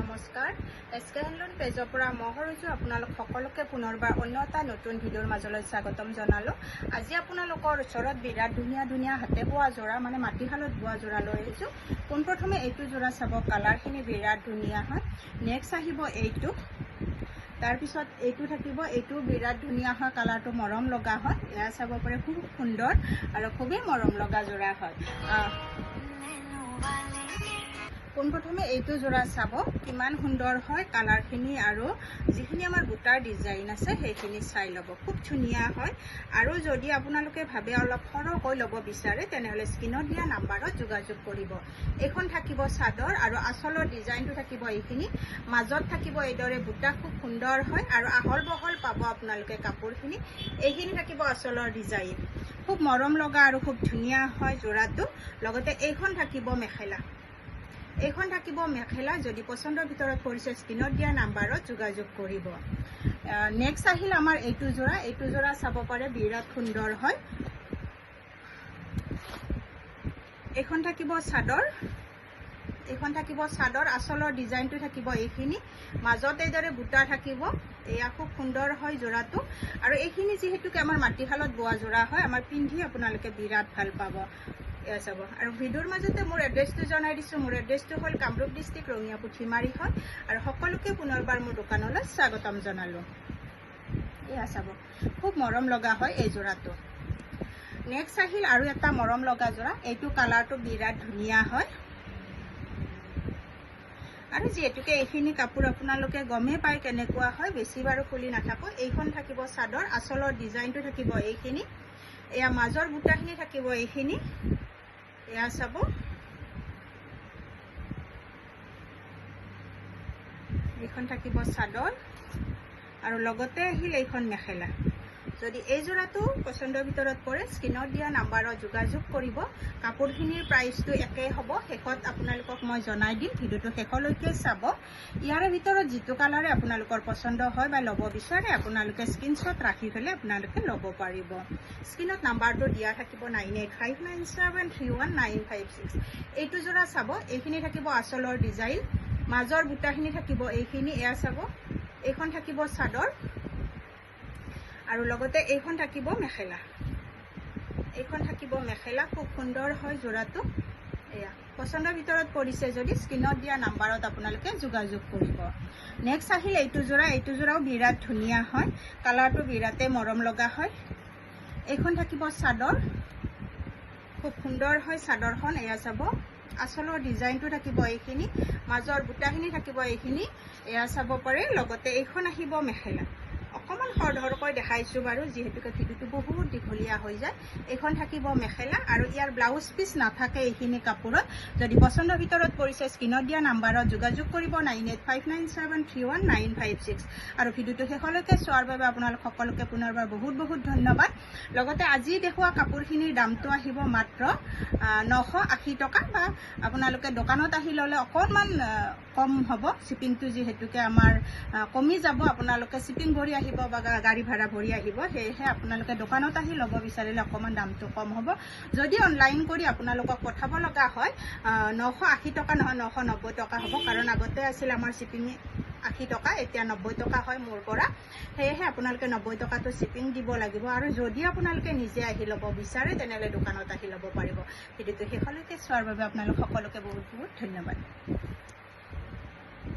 নমস্কাৰ। এছ কে হেণ্ডলুম পেজৰ পৰা মই সৰুজু আপোনালোক সকলোকে পুনৰবাৰ অন্য এটা নতুন ভিডিঅ'ৰ মাজলৈ স্বাগতম জনালোঁ। আজি আপোনালোকৰ ওচৰত বিৰাট ধুনীয়া ধুনীয়া হাতে বোৱা যোৰা মানে মাটিশালত বোৱা যোৰা লৈ আহিছোঁ। পোনপ্ৰথমে এইটো যোৰা চাব কালাৰখিনি বিৰাট ধুনীয়া হয়। নেক্সট আহিব এইটো। তাৰপিছত এইটো থাকিব এইটো বিৰাট ধুনীয়া হয় কালাৰটো মৰম লগা হয়। এয়া চাব পাৰে খুব সুন্দৰ আৰু খুবেই মৰম লগা যোৰা হয়। পোনপ্ৰথমে এইটো যোৰা চাব কিমান সুন্দৰ হয় কালাৰখিনি আৰু যিখিনি আমাৰ বুটাৰ ডিজাইন আছে সেইখিনি চাই ল'ব। খুব ধুনীয়া হয়। আৰু যদি আপোনালোকে ভাবে অলপ সৰহকৈ ল'ব বিচাৰে তেনেহ'লে স্ক্ৰীণত দিয়া নাম্বাৰত যোগাযোগ কৰিব। এইখন থাকিব চাদৰ আৰু আচলৰ ডিজাইনটো থাকিব এইখিনি। মাজত থাকিব এইদৰে বুটা খুব সুন্দৰ হয় আৰু আহল বহল পাব আপোনালোকে কাপোৰখিনি। এইখিনি থাকিব আচলৰ ডিজাইন। খুব মৰম লগা আৰু খুব ধুনীয়া হয় যোৰাটো লগতে এইখন থাকিব মেখেলা। এইখন থাকিব মেখেলা যদি পচন্দৰ ভিতৰত পৰিছে স্ক্ৰীণত দিয়া নাম্বাৰত যোগাযোগ কৰিব। নেক্সট আহিল আমাৰ এইটো যোৰা এইটো যোৰা চাব পাৰে বিৰাট সুন্দৰ হয়। এইখন থাকিব চাদৰ। এইখন থাকিব চাদৰ। আচলৰ ডিজাইনটো থাকিব এইখিনি। মাজত এইদৰে বুটা থাকিব। এয়া খুব সুন্দৰ হয় যোৰাটো আৰু এইখিনি যিহেতুকে আমাৰ মাটিশালত বোৱা যোৰা হয় আমাৰ পিন্ধি আপোনালোকে বিৰাট ভাল পাব। এয়া চাব। আৰু ভিডিঅ'ৰ মাজতে মোৰ এড্ৰেছটো জনাই দিছোঁ। মোৰ এড্ৰেছটো হ'ল কামৰূপ ডিষ্ট্ৰিক্ট ৰঙিয়া পুথিমাৰী হয় আৰু সকলোকে পুনৰবাৰ মোৰ দোকানলৈ স্বাগতম জনালোঁ। এয়া চাব। খুব মৰম লগা হয় এই যোৰাটো। নেক্সট আহিল আৰু এটা মৰম লগা যোৰা। এইটো কালাৰটো বিৰাট ধুনীয়া হয়। আৰু যিহেতুকে এইখিনি কাপোৰ আপোনালোকে গমেই পায় কেনেকুৱা হয় বেছি বাৰু খুলি নাথাকোঁ। এইখন থাকিব চাদৰ। আচলৰ ডিজাইনটো থাকিব এইখিনি। এয়া মাজৰ বুটাখিনি থাকিব এইখিনি। এয়া চাব এইখন থাকিব চাদৰ আৰু লগতে আহিল এইখন মেখেলা যদি এই যোৰাটো পচন্দৰ ভিতৰত পৰে স্ক্ৰীণত দিয়া নাম্বাৰত যোগাযোগ কৰিব। কাপোৰখিনিৰ প্ৰাইচটো একেই হ'ব। শেষত আপোনালোকক মই জনাই দিম। ভিডিঅ'টো শেষলৈকে চাব। ইয়াৰে ভিতৰত যিটো কালাৰে আপোনালোকৰ পচন্দ হয় বা ল'ব বিচাৰে আপোনালোকে স্ক্ৰীনশ্বট ৰাখি পেলাই আপোনালোকে ল'ব পাৰিব। স্ক্ৰীণত নাম্বাৰটো দিয়া থাকিব nine eight five nine seven three one nine five six. এইটো যোৰা চাব। এইখিনি থাকিব আচলৰ ডিজাইন মাজৰ বুটাখিনি থাকিব। এইখিনি এয়া চাব। এইখন থাকিব চাদৰ। আৰু লগতে এইখন থাকিব মেখেলা। এইখন থাকিব মেখেলা খুব সুন্দৰ হয় যোৰাটো। এয়া পচন্দৰ ভিতৰত পৰিছে যদি স্ক্ৰীণত দিয়া নাম্বাৰত আপোনালোকে যোগাযোগ কৰিব। নেক্সট আহিল এইটো যোৰা। এইটো যোৰাও বিৰাট ধুনীয়া হয়। কালাৰটো বিৰাটেই মৰম লগা হয়। এইখন থাকিব চাদৰ। খুব সুন্দৰ হয় চাদৰখন এয়া চাব। আচলৰ ডিজাইনটো থাকিব এইখিনি। মাজৰ বুটাখিনি থাকিব এইখিনি। এয়া চাব পাৰে। লগতে এইখন আহিব মেখেলা। অকণমান সৰধৰকৈ দেখাইছোঁ বাৰু যিহেতুকে ভিডিঅ'টো বহুত দীঘলীয়া হৈ যায়। এইখন থাকিব মেখেলা আৰু ইয়াৰ ব্লাউজ পিচ নাথাকে এইখিনি কাপোৰত। যদি পচন্দৰ ভিতৰত পৰিছে স্ক্ৰীণত দিয়া নাম্বাৰত যোগাযোগ কৰিব nine eight five nine seven three one nine five six. আৰু ভিডিঅ'টো শেষলৈকে চোৱাৰ বাবে আপোনালোক সকলোকে পুনৰবাৰ বহুত বহুত ধন্যবাদ। লগতে আজি দেখুওৱা কাপোৰখিনিৰ দামটো আহিব মাত্ৰ নশ আশী টকা বা আপোনালোকে দোকানত আহি ল'লে অকণমান কম হ'ব। শ্বিপিংটো যিহেতুকে আমাৰ কমি যাব। আপোনালোকে শ্বিপিং ভৰি আহিব বা গাড়ী ভাড়া ভৰি আহিব সেয়েহে আপোনালোকে দোকানত আহি ল'ব বিচাৰিলে অকণমান দামটো কম হ'ব। যদি অনলাইন কৰি আপোনালোকক পঠাব লগা হয় নশ আশী টকা নহয় নশ নব্বৈ টকা হ'ব। কাৰণ আগতে আছিল আমাৰ শ্বিপিং আশী টকা এতিয়া নব্বৈ টকা হয় মোৰ পৰা। সেয়েহে আপোনালোকে নব্বৈ টকাটো শ্বিপিং দিব লাগিব। আৰু যদি আপোনালোকে নিজে আহি ল'ব বিচাৰে তেনেহ'লে দোকানত আহি ল'ব পাৰিব। ভিডিঅ'টো শেষলৈকে চোৱাৰ বাবে আপোনালোক সকলোকে বহুত বহুত ধন্যবাদ।